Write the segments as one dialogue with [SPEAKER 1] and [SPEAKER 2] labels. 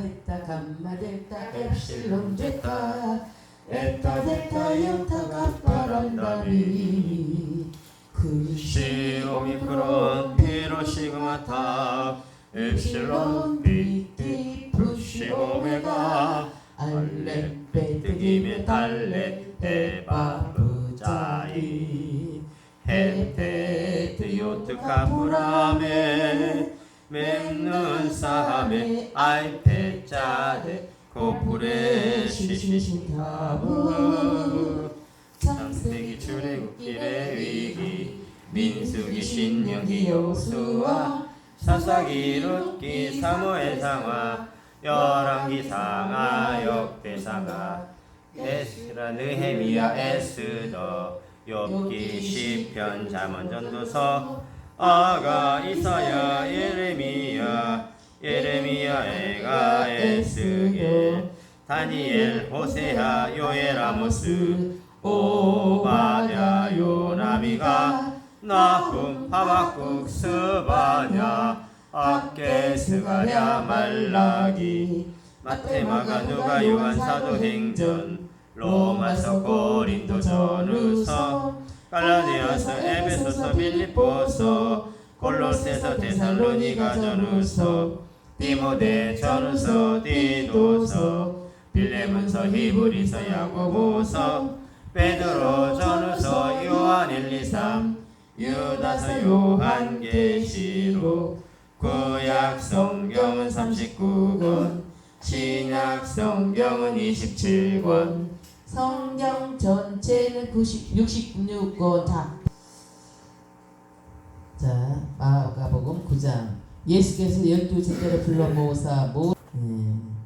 [SPEAKER 1] 베타 감마 델타 엡실론 제타 에타 델타 요타가 바람다리
[SPEAKER 2] 시 오미크론 피로 시그마 타. 엡실론 비티 푸시 오메가.
[SPEAKER 1] 알렙 베트기메 달렙 에바 부자이
[SPEAKER 2] 헤테 트 요트 카프라메 사함에 아이페 짜데 코프레 시시신타부. 창세기 출애굽길의 위기 민수기 신명기 여호수아 사사기 룻기 사무엘 상하 열왕기 상하 역대 상하 에스라 느헤미야 에스더 욥기 시편 잠언 전도서 아가 이사야 예레미야 예레미야 에가 에스겔. 다니엘 호세아 요엘 아모스. 오바댜 요나미가 나훔 하박국 스바냐. 아케 스가랴 말라기. 마테마가 누가 요한 사도행전. 로마서 고린도 전후서 갈라디아서 에베소서 빌립보서 골로새서 데살로니가 전후서 디모데 전후서 디도서 빌레몬서 히브리서 야고보서 베드로 전후서 요한 일리삼 유다서 요한 계시록 구약 성경은 39권 신약 성경은 27권
[SPEAKER 1] 성경 전체는 90, 66권 다. 자, 마가복음 9장. 예수께서 열두 제자를 불러 모으사 모 음.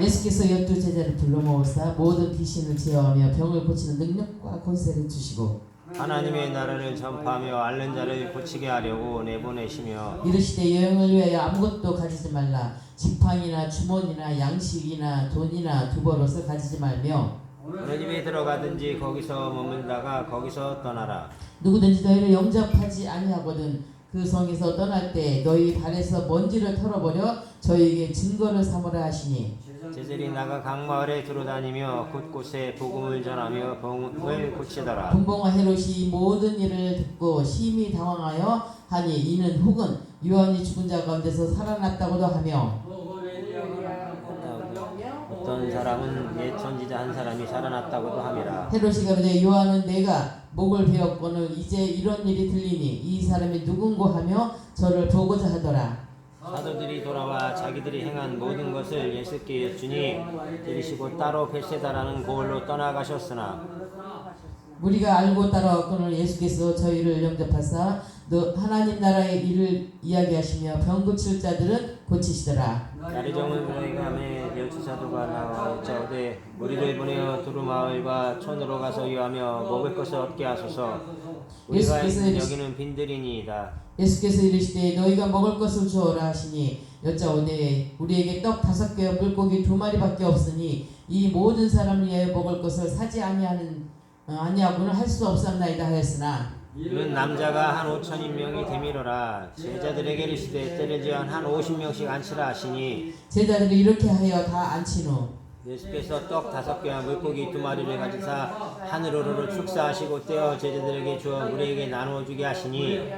[SPEAKER 1] 예수께서 열두 제자를 불러 모으사 모든 귀신을 제어하며 병을 고치는 능력과 권세를 주시고
[SPEAKER 3] 하나님의 나라를 전파하며 앓는 자를 고치게 하려고 내보내시며
[SPEAKER 1] 이르시되 여행을 위하여 아무것도 가지지 말라. 지팡이나 주머니나 양식이나 돈이나 두벌옷을 가지지 말며
[SPEAKER 3] 어느 집에 들어가든지 거기서 머물다가 거기서 떠나라.
[SPEAKER 1] 누구든지 너희를 영접하지 아니하거든 그 성에서 떠날 때 너희 발에서 먼지를 털어버려 저희에게 증거를 삼으라 하시니
[SPEAKER 3] 제자들이 나가 각 마을에 들어다니며 곳곳에 복음을 전하며 병을 고치더라.
[SPEAKER 1] 분봉과 헤롯이 이 모든 일을 듣고 심히 당황하여 하니 이는 혹은 요한이 죽은 자 가운데서 살아났다고도 하며
[SPEAKER 3] 어떤 사람은 옛 선지자 한 사람이 살아났다고도 함이라.
[SPEAKER 1] 헤롯이 가로되 요한은 내가 목을 베었거늘 이제 이런 일이 들리니 이 사람이 누군고 하며 저를 보고자 하더라
[SPEAKER 3] 사도들이 돌아와 자기들이 행한 모든 것을 예수께 여쭈니 들으시고 따로 벳세다라는 고을로 떠나가셨으나
[SPEAKER 1] 우리가 알고 따라왔거늘 예수께서 저희를 영접하사 너 하나님 나라의 일을 이야기하시며 병 고칠 자들은 고치시더라.
[SPEAKER 3] 야리정은 너희감에 열두 사도가 나와 여짜오되 우리를 보내어 두루 마을과 촌으로 가서 유하며 먹을 것을 얻게 하소서. 우리가
[SPEAKER 1] 예수께서
[SPEAKER 3] 여기는 빈들이니이다
[SPEAKER 1] 예수께서 이르시되 너희가 먹을 것을 주어라 하시니 여짜오되 우리에게 떡 다섯 개와 물고기 두 마리밖에 없으니 이 모든 사람을 위하여 먹을 것을 사지 아니하는 어, 아니하고는 할 수 없었나이다 하였으나
[SPEAKER 3] 이는 남자가 한 오천인 명이 되밀어라. 제자들에게 이르시되 때를 지한 한 오십 명씩 앉히라 하시니
[SPEAKER 1] 제자들이 이렇게 하여 다 앉히노
[SPEAKER 3] 예수께서 떡 다섯 개와 물고기 두 마리를 가지사 하늘으로 축사하시고 떼어 제자들에게 주어 우리에게 나누어 주게 하시니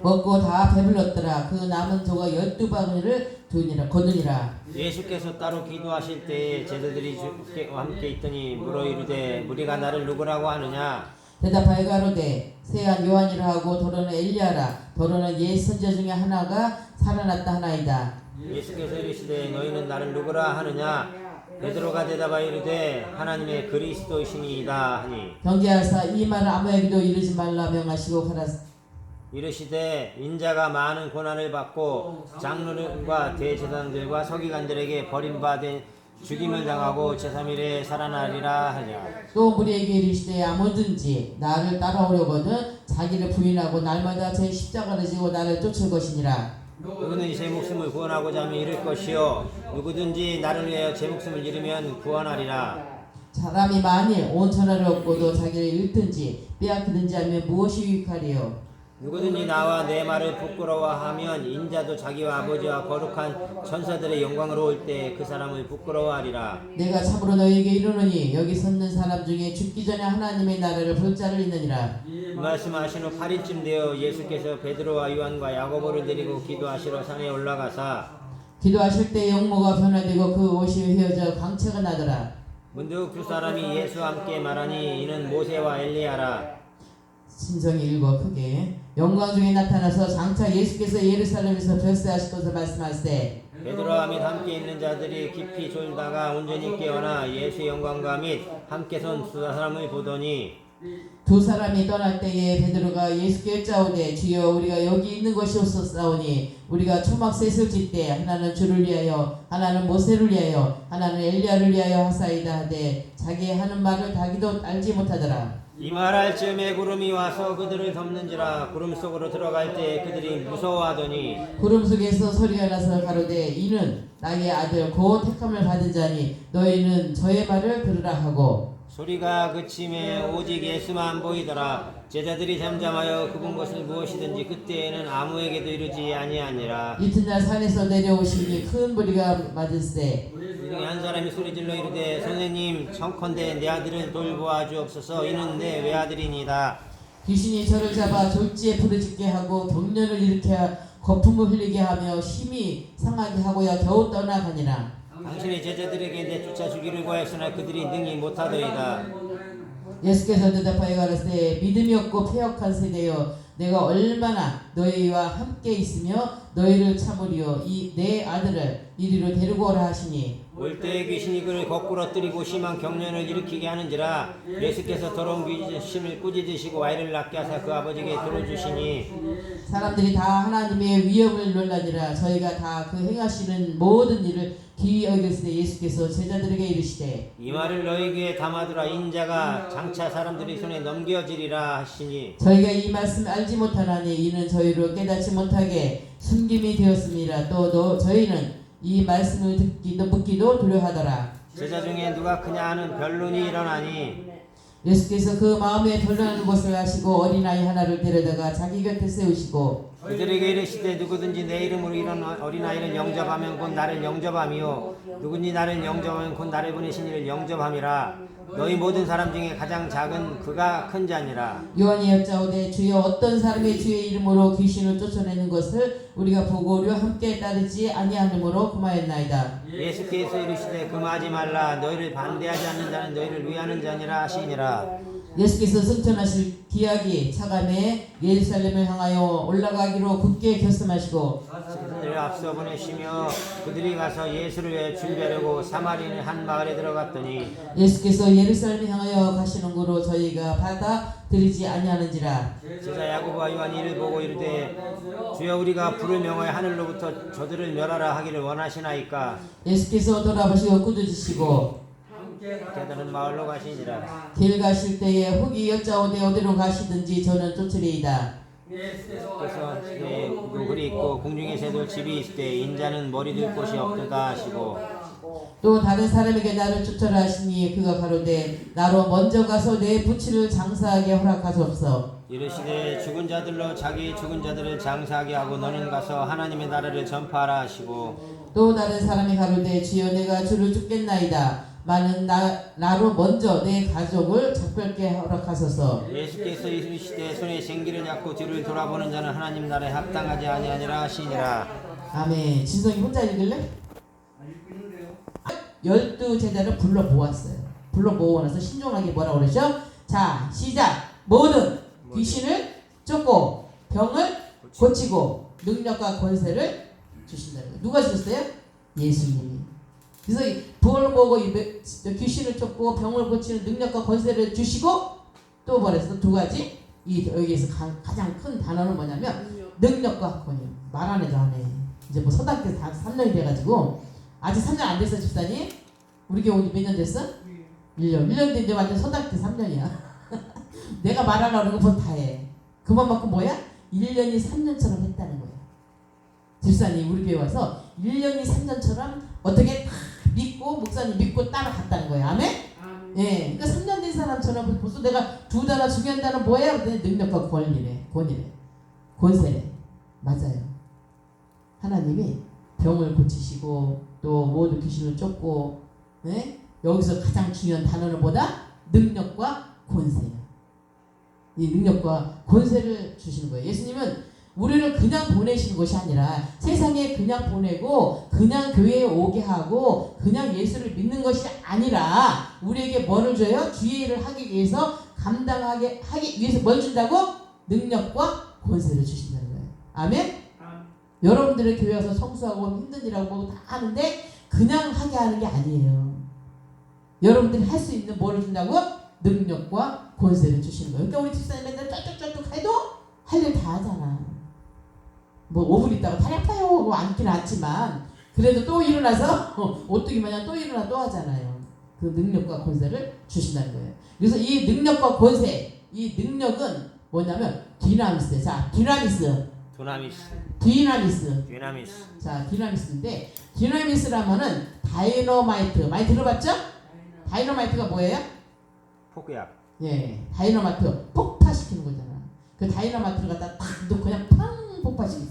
[SPEAKER 1] 먹고 다 배불렀더라. 그 남은 조가 열두 바구니를 두니라 거두니라.
[SPEAKER 3] 예수께서 따로 기도하실 때에 제자들이 주와 함께 있더니 물어 이르되 우리가 나를 누구라고 하느냐?
[SPEAKER 1] 대답하여 가로되 세한 요한이라 하고 더러는 엘리야라. 더러는 옛 선자 중에 하나가 살아났다 하나이다.
[SPEAKER 3] 예수께서 이르시되 너희는 나를 누구라 하느냐 베드로가 대답하여 이르되 하나님의 그리스도이시니이다 하니.
[SPEAKER 1] 경계하사 이 말을 아무에게도 이르지 말라 명하시고 가라
[SPEAKER 3] 이르시되 인자가 많은 고난을 받고 장로들과 대제사장들과 서기관들에게 버림받은 죽임을 당하고 제3일에 살아나리라 하냐.
[SPEAKER 1] 또 우리에게 이르시되 아무든지 나를 따라오려거든 자기를 부인하고 날마다 제 십자가를 지고 나를 쫓을 것이니라
[SPEAKER 3] 누구든지 제 목숨을 구원하고자 하면 잃을 것이요. 누구든지 나를 위하여 제 목숨을 잃으면 구원하리라.
[SPEAKER 1] 사람이 만일 온 천하를 얻고도 자기를 잃든지 빼앗기든지 하면 무엇이 유익하리요
[SPEAKER 3] 누구든지 나와 내 말을 부끄러워하면 인자도 자기와 아버지와 거룩한 천사들의 영광으로 올 때 그 사람을 부끄러워하리라.
[SPEAKER 1] 내가 참으로 너희에게 이르노니 여기 섰는 사람 중에 죽기 전에 하나님의 나라를 볼 자를 있느니라
[SPEAKER 3] 이 말씀하신 후 8일쯤 되어 예수께서 베드로와 요한과 야고보를 데리고 기도하시러 산에 올라가사
[SPEAKER 1] 기도하실 때 용모가 변화되고 그 옷이 휘어져 광채가 나더라
[SPEAKER 3] 문득 두 사람이 예수와 함께 말하니 이는 모세와 엘리야라.
[SPEAKER 1] 신성이 읽어 크게 영광 중에 나타나서 장차 예수께서 예루살렘에서 별세하실 것을 말씀하시되
[SPEAKER 3] 베드로와 및 함께 있는 자들이 깊이 졸다가 온전히 깨어나 예수의 영광과 및 함께 선 두 사람을 보더니
[SPEAKER 1] 두 사람이 떠날 때에 베드로가 예수께 여짜오되 주여 우리가 여기 있는 것이 없었사오니 우리가 초막 셋을 짓때 하나는 주를 위하여 하나는 모세를 위하여 하나는 엘리야를 위하여 하사이다 하되 자기 하는 말을 자기도 알지 못하더라
[SPEAKER 3] 이 말할 즈음에 구름이 와서 그들을 덮는지라 구름 속으로 들어갈 때 그들이 무서워하더니
[SPEAKER 1] 구름 속에서 소리가 나서 가로되 이는 나의 아들 곧 택함을 받은 자니 너희는 저의 말을 들으라 하고.
[SPEAKER 3] 소리가 그침에 오직 예수만 보이더라. 제자들이 잠잠하여 그분 것을 무엇이든지 그때에는 아무에게도 이르지 아니하니라.
[SPEAKER 1] 이튿날 산에서 내려오시니 큰 무리가 맞을세
[SPEAKER 3] 그 중에 한 사람이 소리질러 이르되 선생님 청컨대 내 아들을 돌보아 주옵소서. 이는 내 외아들이니이다.
[SPEAKER 1] 귀신이 저를 잡아 졸지에 부르짖게 하고 경련을 일으켜 거품을 흘리게 하며 힘이 상하게 하고야 겨우 떠나가니라.
[SPEAKER 3] 당신의 제자들에게 내 쫓아 주기를 구하였으나 그들이 능히 못하더이다.
[SPEAKER 1] 예수께서 대답하여 가라사대 믿음이 없고 패역한 세대여 내가 얼마나 너희와 함께 있으며 너희를 참으리요. 이 내 아들을 이리로 데리고 오라 하시니
[SPEAKER 3] 올 때에 귀신이 그를 거꾸로 뜨리고 심한 경련을 일으키게 하는지라 예수께서 더러운 귀신을 꾸짖으시고 아이를 낳게 하사 그 아버지에게 들어주시니
[SPEAKER 1] 사람들이 다 하나님의 위엄을 놀라니라 저희가 다 그 행하시는 모든 일을 기이 여겼을 때 예수께서 제자들에게 이르시되
[SPEAKER 3] 이 말을 너희에게 담아두라 인자가 장차 사람들이 손에 넘겨지리라 하시니
[SPEAKER 1] 저희가 이 말씀 알지 못하나니 이는 저희로 깨닫지 못하게 숨김이 되었습니다. 또 너, 저희는 이 말씀을 듣기도 묻기도 두려워하더라.
[SPEAKER 3] 제자 중에 누가 크냐 하는 변론이 일어나니?
[SPEAKER 1] 예수께서 그 마음에 변론하는 것을 아시고 어린아이 하나를 데려다가 자기 곁에 세우시고
[SPEAKER 3] 그들에게 이르시되 누구든지 내 이름으로 이런 어린아이를 영접하면 곧 나를 영접함이요. 누구든지 나를 영접하면 곧 나를 보내신 이를 영접함이라 너희 모든 사람 중에 가장 작은 그가 큰 자니라.
[SPEAKER 1] 요한이 여짜오되 주여 어떤 사람의 주의 이름으로 귀신을 쫓아내는 것을 우리가 보고려 함께 따르지 아니하므로 그마였나이다.
[SPEAKER 3] 예수께서 이르시되 금하지 말라. 너희를 반대하지 않는 자는 너희를 위하는 자니라 하시니라.
[SPEAKER 1] 예수께서 승천하실 기약이 차감에 예루살렘을 향하여 올라가기로 굳게 결심하시고
[SPEAKER 3] 그들을 앞서 보내시며 그들이 가서 예수를 위해 준비하려고 사마리는 한 마을에 들어갔더니
[SPEAKER 1] 예수께서 예루살렘을 향하여 가시는 거로 저희가 받아 들이지 아니하는지라.
[SPEAKER 3] 제자 야고보와 요한이 이를 보고 이르되 주여 우리가 불을 명하여 하늘로부터 저들을 멸하라 하기를 원하시나이까?
[SPEAKER 1] 예수께서 돌아보시고 꾸짖으시고
[SPEAKER 3] 그들은 마을로 가시니라.
[SPEAKER 1] 길 가실 때에 혹이 여짜오되 어디로 가시든지 저는 쫓으리이다
[SPEAKER 3] 그래서 네, 글이 있고 공중에 새돌 집이 있을 때 인자는 머리 둘 곳이 없도다 하시고.
[SPEAKER 1] 또 다른 사람에게 나를 쫓아라 하시니 그가 가로되 나로 먼저 가서 내 부치를 장사하게 허락하소서.
[SPEAKER 3] 이르시되 죽은 자들로 자기 죽은 자들을 장사하게 하고 너는 가서 하나님의 나라를 전파하라 하시고.
[SPEAKER 1] 또 다른 사람이 가로되 주여 내가 주를 죽겠나이다 많은 나, 나로 먼저 내 가족을 작별케 허락하소서.
[SPEAKER 3] 예수께서 이르시되 손에 생기를 잡고 뒤를 돌아보는 자는 하나님 나라에 합당하지 아니하니라 하시니라.
[SPEAKER 1] 아멘. 진성이 혼자 읽을래? 열두 제자를 불러 모았어요. 불러 모아놔서 신중하게 뭐라 그러죠? 자 시작. 모든 귀신을 쫓고 병을 고치고 능력과 권세를 주신다 누가 주셨어요? 예수님이 그래서 이 부을 보고 귀신을 쫓고 병을 고치는 능력과 권세를 주시고 또 뭐랬어? 두 가지 이 여기에서 가, 가장 큰 단어는 뭐냐면 능력과 권위 말 안 해도 안 해. 이제 뭐 서당때 다 3년이 돼가지고 아직 3년 안 됐어 집사님? 우리 교회 온지 몇 년 됐어? 1년 1년 됐는데 완전 서당 때 3년이야 내가 말하려고 그러는 거다 해 그만큼 뭐야? 1년이 3년처럼 했다는 거야 집사님 우리 교회 와서 1년이 3년처럼 어떻게 다 믿고 목사님 믿고 따라갔다는 거야 아멘? 예, 그러니까 3년 된 사람처럼 벌써 내가 두 단어 중요한 단어 뭐야? 그랬더니 능력과 권리래, 권위래. 권세 맞아요. 하나님이 병을 고치시고 또 모든 귀신을 쫓고 네? 여기서 가장 중요한 단어는 뭐다? 능력과 권세예요. 이 능력과 권세를 주시는 거예요. 예수님은 우리를 그냥 보내시는 것이 아니라 세상에 그냥 보내고 그냥 교회에 오게 하고 그냥 예수를 믿는 것이 아니라 우리에게 뭐를 줘요? 주의 일을 하기 위해서 감당하게 하기 위해서 뭘 준다고? 능력과 권세를 주신다는 거예요. 아멘? 여러분들의 교회 와서 성수하고 힘든 일하고 뭐다 하는데 그냥 하게 하는 게 아니에요. 여러분들이 할 수 있는 뭐를 준다고? 능력과 권세를 주시는 거예요. 그러니까 우리 집사님 맨날 쩔쩔쩔쩔 해도 할 일 다 하잖아. 뭐 5분 있다가 다리 아파요 하고 앉기는 않지만 그래도 또 일어나서 오뚜기 마냥 또 일어나 또 하잖아요. 그 능력과 권세를 주신다는 거예요. 그래서 이 능력과 권세, 이 능력은 뭐냐면 디나미스. 자, 디나미스,
[SPEAKER 3] 두나미스,
[SPEAKER 1] 디나미스.
[SPEAKER 3] 디나미스,
[SPEAKER 1] 자, 디나미스인데 디나미스라면은 다이너마이트 많이 들어봤죠? 다이너마이트가 뭐예요?
[SPEAKER 3] 포크약,
[SPEAKER 1] 예, 다이너마이트 폭파시키는 거잖아. 그 다이너마이트를 갖다 딱 넣고 그냥 팡 폭파시키잖아.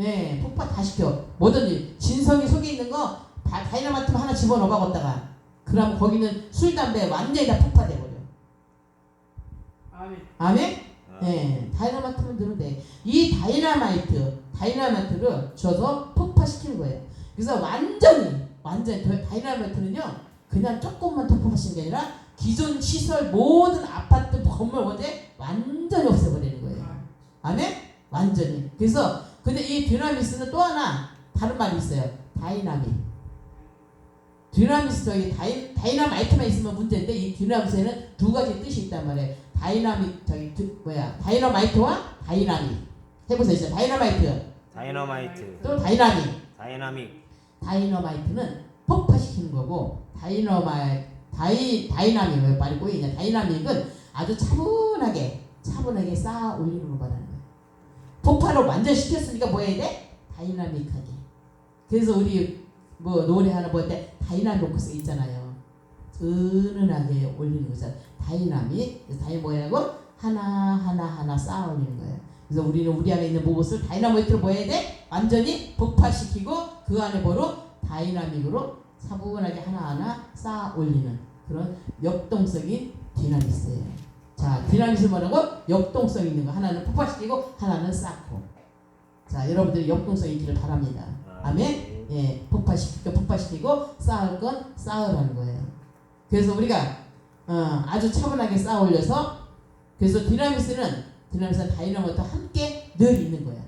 [SPEAKER 1] 예, 폭파 다 시켜. 뭐든지 진성이 속에 있는 거 다 다이너마이트만 하나 집어넣어 걷다가 그러면 거기는 술 담배 완전히 다 폭파돼 버려. 아멘? 예, 다이너마이트만 넣으면 돼. 이 다이너마이트, 다이너마이트를 줘서 폭파시키는 거예요. 그래서 완전히, 완전히, 더- 다이너마이트는요, 그냥 조금만 폭파시키는 게 아니라 기존 시설 모든 아파트 건물 원에 완전히 없애버리는 거예요. 아멘? 완전히. 그래서, 근데 이 디나미스는 또 하나 다른 말이 있어요. 다이나믹. 디나미스 저기 다이, 다이나마이트만 있으면 문제인데 이 디나미스에는 두 가지 뜻이 있단 말이에요. 다이나믹 저기 그 뭐야 다이너마이트와 다이나믹 해보세요. 진짜 다이너마이트
[SPEAKER 3] 다이너마이트,
[SPEAKER 1] 또 다이나믹.
[SPEAKER 3] 다이나믹,
[SPEAKER 1] 다이너마이트는 폭파시키는 거고 다이너마이 다이 다이나믹 왜 말이 꼬이냐? 다이나믹은 아주 차분하게 차분하게 쌓아 올리는 거 말하는. 폭발을 완전 시켰으니까 뭐 해야 돼? 다이나믹하게. 그래서 우리 뭐 노래하는 뭐때 다이나믹스 있잖아요. 은은하게 올리는 거잖아. 다이나믹. 다이 뭐라고? 하나 하나 하나 쌓아 올리는 거예요. 그래서 우리는 우리 안에 있는 무엇을 다이나마이트로 뭐 해야 돼? 완전히 폭파시키고 그 안에 뭐로 다이나믹으로 차분하게 하나하나 쌓아 올리는 그런 역동성이 디나미스예요. 자, 디나미스 뭐라고? 역동성 있는 거. 하나는 폭파시키고 하나는 쌓고. 자, 여러분들이 역동성 있기를 바랍니다. 아멘. 예, 폭파시키고 폭파시키고 쌓을 건 쌓으라는 거예요. 그래서 우리가 어, 아주 차분하게 쌓아 올려서 그래서 디나미스는 디나미스는 다이너마이트와 함께 늘 있는 거야.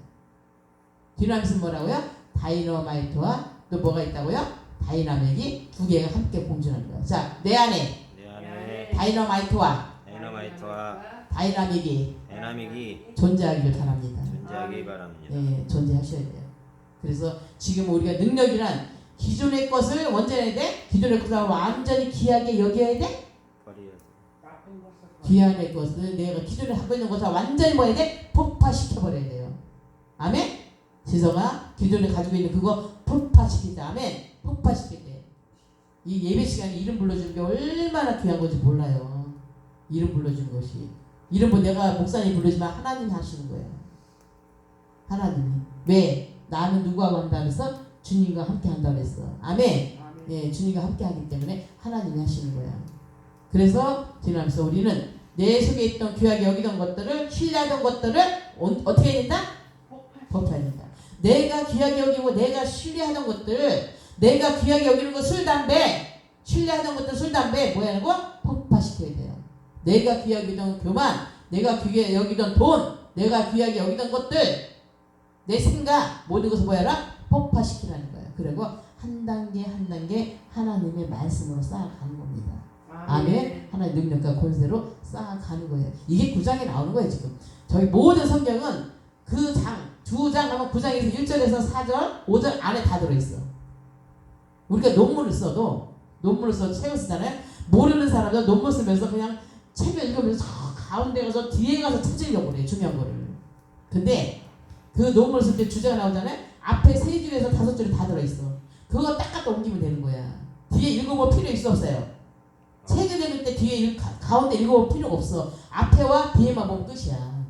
[SPEAKER 1] 디나미스는 뭐라고요? 다이너마이트와 또 뭐가 있다고요? 다이나믹이 두 개가 함께 공존하는 거야. 자, 내 안에
[SPEAKER 3] 내 안에
[SPEAKER 1] 다이너마이트와
[SPEAKER 3] 다이너마이트와
[SPEAKER 1] 다이나믹이
[SPEAKER 3] 다이나믹이
[SPEAKER 1] 존재하기를 바랍니다.
[SPEAKER 3] 존재하기 바랍니다.
[SPEAKER 1] 예, 존재하셔야 돼요. 그래서 지금 우리가 능력이란 기존의 것을 원전해야 돼? 기존의 것을 완전히 귀하게 여겨야 돼?
[SPEAKER 3] 버려야
[SPEAKER 1] 귀한의 것을 내가 기존에 갖고 있는 것을 완전히 뭐 해야 돼? 폭파시켜버려야 돼요. 아멘? 지성아, 기존에 가지고 있는 그거 폭파시키자. 아멘? 폭파시킬 때. 이 예배 시간에 이름 불러주는 게 얼마나 귀한 건지 몰라요. 이름 불러주는 것이. 이름 뭐 내가 목사님 부르지만 하나님이 하시는 거예요. 하나님이. 왜? 나는 누구하고 한다 그래서 주님과 함께 한다 그랬어. 아멘? 예, 주님과 함께 하기 때문에 하나님이 하시는 거야. 그래서 지나면서 우리는 내 속에 있던 귀하게 여기던 것들을 신뢰하던 것들을 어, 떻게 해야 된다? 폭파해야 된다. 내가 귀하게 여기고 내가 신뢰하던 것들 내가 귀하게 여기는 거 술 담배 신뢰하던 것들 술 담배 뭐야 이거 폭파시켜야 돼요. 내가 귀하게 여기던 교만 내가 귀하게 여기던 돈 내가 귀하게 여기던 것들 내 생각 모든 것을 뭐야라 폭파시키라는 거예요. 그리고 한 단계 한 단계 하나님의 말씀으로 쌓아가는 겁니다. 아멘. 하나의 능력과 권세로 쌓아가는 거예요. 이게 9장에 나오는 거예요, 지금. 저희 모든 성경은 그 장, 두 장 하면 9장에서 1절에서 4절, 5절 안에 다 들어있어. 우리가 논문을 써도, 논문을 써도 책을 쓰잖아요. 모르는 사람들 논문 쓰면서 그냥 책을 읽으면서 저 가운데 가서 뒤에 가서 찾으려고 그래, 중요한 거를. 근데 그 논문을 쓸 때 주제가 나오잖아요. 앞에 세 줄에서 다섯 줄이 다 들어있어. 그거 딱 갖다 옮기면 되는 거야. 뒤에 읽어볼 필요 있어 없어요? 책을 읽을 때 뒤에 읽, 가, 가운데 읽어볼 필요가 없어. 앞에와 뒤에만 보면 끝이야.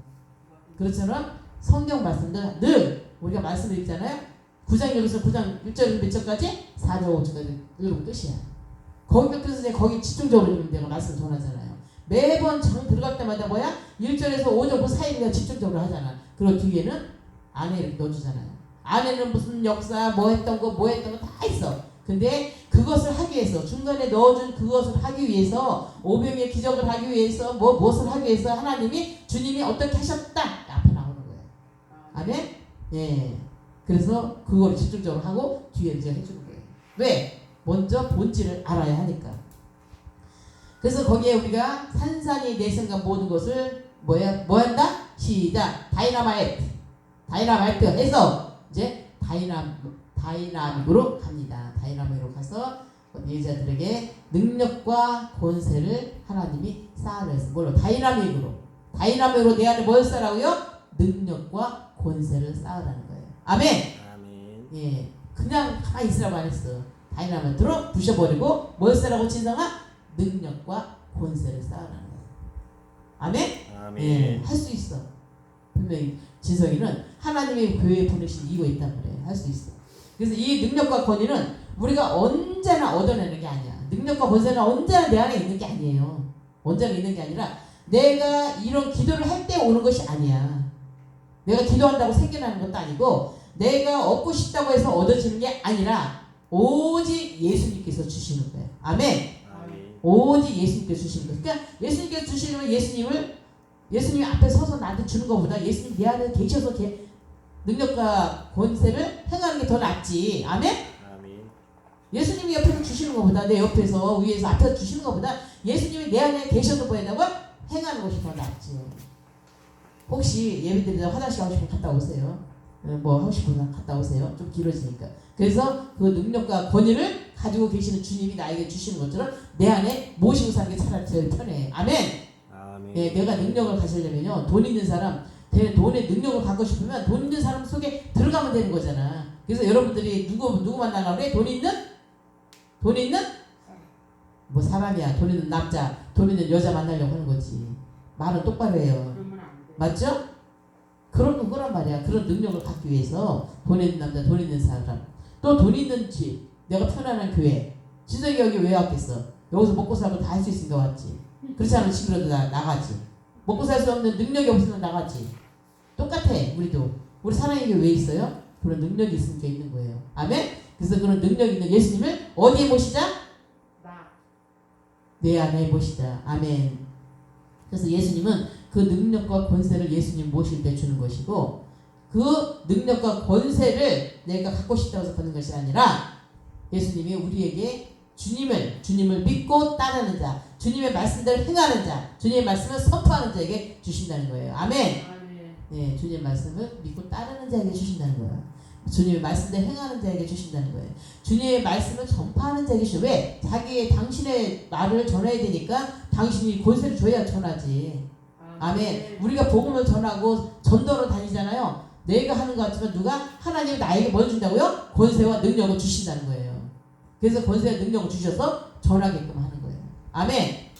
[SPEAKER 1] 그렇처럼 성경 말씀들 늘 우리가 말씀을 읽잖아요. 9장 여기서 9장 1절에서 몇 절까지? 4절 5절까지 읽으면 끝이야. 거기 끝에서 이제 거기 집중적으로 읽으면 내가 말씀 전하잖아요. 매번 장 들어갈 때마다 뭐야? 1절에서 5절 그 사이에 집중적으로 하잖아. 그리고 뒤에는 안에 이렇게 넣어주잖아요. 안에는 무슨 역사, 뭐 했던 거, 뭐 했던 거 다 있어. 근데 그것을 하기 위해서 중간에 넣어준 그것을 하기 위해서 오병의 기적을 하기 위해서 뭐 무엇을 하기 위해서 하나님이 주님이 어떻게 하셨다 앞에 나오는 거예요. 아멘. 예. 그래서 그걸 집중적으로 하고 뒤에 이제 해주는 거예요. 왜? 먼저 본질을 알아야 하니까. 그래서 거기에 우리가 산산이 내 생각 모든 것을 뭐야 뭐 한다? 시작. 다이나마이트. 다이나마이트 해서 이제 다이나 다이나믹으로 갑니다. 다이나믹으로 가서 예자들에게 능력과 권세를 하나님이 쌓아냈어. 뭘로? 다이나믹으로. 다이나믹으로 내 안에 뭘 쌓으라고요? 능력과 권세를 쌓으라는 거예요. 아멘.
[SPEAKER 3] 아멘.
[SPEAKER 1] 예, 그냥 가만히 있으라고 안 했어. 다이나믹으로 부셔버리고 뭘 쌓으라고 진성아? 능력과 권세를 쌓으라는 거예요. 아멘.
[SPEAKER 3] 아멘.
[SPEAKER 1] 예, 할수 있어. 분명히 진성이는 하나님의 교회에 보내신 이유가 있단 말이에요. 할 수 있어. 그래서 이 능력과 권위는 우리가 언제나 얻어내는 게 아니야. 능력과 권세는 언제나 내 안에 있는 게 아니에요. 언제나 있는 게 아니라 내가 이런 기도를 할 때 오는 것이 아니야. 내가 기도한다고 생겨나는 것도 아니고 내가 얻고 싶다고 해서 얻어지는 게 아니라 오직 예수님께서 주시는 거예요. 아멘. 오직 예수님께서 주시는 거예요. 그러니까 예수님께서 주시는 예수님을 예수님이 앞에 서서 나한테 주는 것보다 예수님 내 안에 계셔서 개- 능력과 권세를 행하는 게 더 낫지. 아멘?
[SPEAKER 3] 아멘.
[SPEAKER 1] 예수님이 옆에서 주시는 것보다 내 옆에서 위에서 앞에서 주시는 것보다 예수님이 내 안에 계셔서 보인다고 행하는 것이 더 낫지. 혹시 예배 드리다 화장실 가고 싶으면 갔다 오세요. 어, 뭐 하고 싶으면 갔다 오세요. 좀 길어지니까. 그래서 그 능력과 권위를 가지고 계시는 주님이 나에게 주시는 것처럼 내 안에 모시고 사는 게 차라리 제일 편해. 아멘.
[SPEAKER 3] 아멘.
[SPEAKER 1] 예, 내가 능력을 가지려면요. 돈 있는 사람 대- 돈의 능력을 갖고 싶으면 돈 있는 사람 속에 들어가면 되는 거잖아. 그래서 여러분들이 누구 누구 만나려고 그래? 돈 있는? 돈 있는? 뭐 사람이야. 돈 있는 남자 돈 있는 여자 만나려고 하는 거지. 말은 똑바로 해요. 맞죠? 그런 그거란 말이야. 그런 능력을 갖기 위해서 돈 있는 남자 돈 있는 사람 또 돈 있는 집 내가 편안한 교회 지석이 여기 왜 왔겠어 여기서 먹고 살고 다 할 수 있으니까 왔지 그렇지 않으면 집으로도 나, 나가지. 먹고 살 수 없는 능력이 없으면 나가지. 똑같아, 우리도. 우리 사랑에게 왜 있어요? 그런 능력이 있으니까 있는 거예요. 아멘? 그래서 그런 능력 있는 예수님을 어디에 모시자? 내 안에 모시자. 아멘. 그래서 예수님은 그 능력과 권세를 예수님 모실 때 주는 것이고 그 능력과 권세를 내가 갖고 싶다고 해서 받는 것이 아니라 예수님이 우리에게 주님을 주님을 믿고 따르는 자, 주님의 말씀대로 행하는 자, 주님의 말씀을 선포하는 자에게 주신다는 거예요. 아멘. 네, 주님의 말씀을 믿고 따르는 자에게 주신다는 거예요. 주님의 말씀대로 행하는 자에게 주신다는 거예요. 주님의 말씀을 전파하는 자에게 주셔. 왜? 자기의 당신의 말을 전해야 되니까 당신이 권세를 줘야 전하지. 아멘. 우리가 복음을 전하고 전도로 다니잖아요. 내가 하는 것 같지만 누가 하나님 나에게 뭘 준다고요? 권세와 능력을 주신다는 거예요. 그래서 권세와 능력을 주셔서 전하게끔 하는 거예요. 아멘.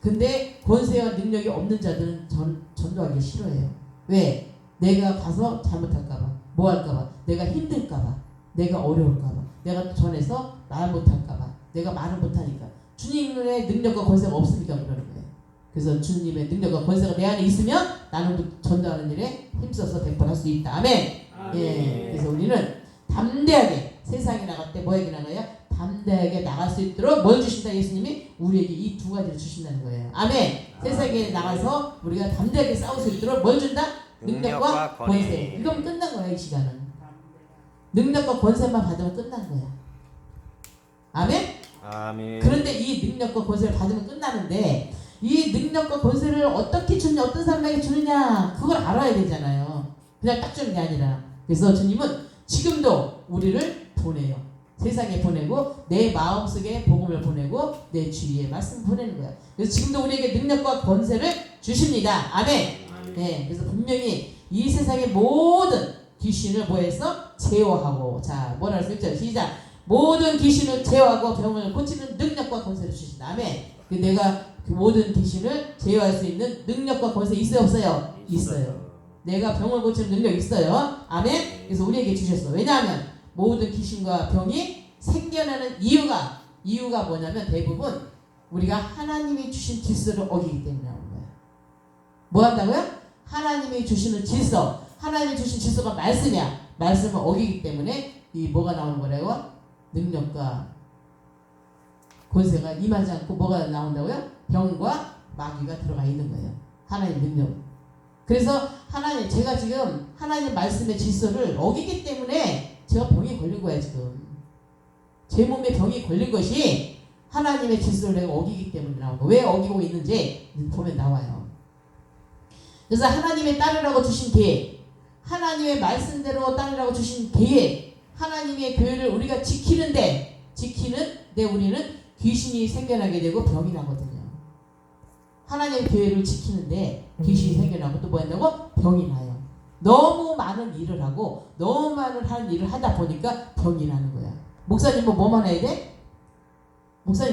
[SPEAKER 1] 근데 권세와 능력이 없는 자들은 전, 전도하기 싫어해요. 왜? 내가 가서 잘못할까봐, 뭐 할까봐, 내가 힘들까봐, 내가 어려울까봐, 내가 전해서 말 못할까봐, 내가 말을 못하니까. 주님의 능력과 권세가 없으니까 그러는 거예요. 그래서 주님의 능력과 권세가 내 안에 있으면 나는 그 전도하는 일에 힘써서 백번할 수 있다. 아멘. 예. 그래서 우리는 담대하게 세상에 나갈 때 뭐에게 나가요? 담대하게 나갈 수 있도록 뭘 주신다 예수님이 우리에게 이 두 가지를 주신다는 거예요. 아멘. 세상에 나가서 우리가 담대하게 싸울 수 있도록 뭘 준다? 능력과
[SPEAKER 3] 능력과
[SPEAKER 1] 권세. 이거면 끝난 거야 이 시간은. 능력과 권세만 받으면 끝난 거야. 아멘.
[SPEAKER 3] 아멘.
[SPEAKER 1] 그런데 이 능력과 권세를 받으면 끝나는데 이 능력과 권세를 어떻게 주느냐 어떤 사람에게 주느냐 그걸 알아야 되잖아요. 그냥 딱 주는 게 아니라. 그래서 주님은 지금도 우리를 보내요. 세상에 보내고 내 마음속에 복음을 보내고 내 주위에 말씀 보내는 거야 그래서 지금도 우리에게 능력과 권세를 주십니다. 아멘. 네, 그래서 분명히 이 세상의 모든 귀신을 뭐해서 제어하고 자 뭐라 할수 있죠? 시작. 모든 귀신을 제어하고 병을 고치는 능력과 권세를 주신다. 아멘. 그 내가 그 모든 귀신을 제어할 수 있는 능력과 권세 있어요 없어요? 있어요 내가 병을 고치는 능력 있어요. 아멘. 그래서 우리에게 주셨어. 왜냐하면 모든 귀신과 병이 생겨나는 이유가 이유가 뭐냐면 대부분 우리가 하나님이 주신 질서를 어기기 때문에 나오는 거예요. 뭐 한다고요? 하나님이 주시는 질서, 하나님이 주신 질서가 말씀이야. 말씀을 어기기 때문에 이 뭐가 나오는 거라고? 능력과 권세가 임하지 않고 뭐가 나온다고요? 병과 마귀가 들어가 있는 거예요. 하나님 능력. 그래서 하나님 제가 지금 하나님 말씀의 질서를 어기기 때문에 제가 병이 걸린 거야 지금. 제 몸에 병이 걸린 것이 하나님의 질서를 내가 어기기 때문에 나온 거. 왜 어기고 있는지 보면 나와요. 그래서 하나님의 따르라고 주신 계획, 하나님의 말씀대로 따르라고 주신 계획, 하나님의 교회를 우리가 지키는데 지키는 데 우리는 귀신이 생겨나게 되고 병이 나거든요. 하나님의 교회를 지키는데 귀신이 생겨나고 또 뭐 한다고? 병이 나요. 너무 많은 일을 하고 너무 많은 하는 일을 하다 보니까 병이 나는 거야. 목사님 뭐 뭐만 해야 돼? 목사님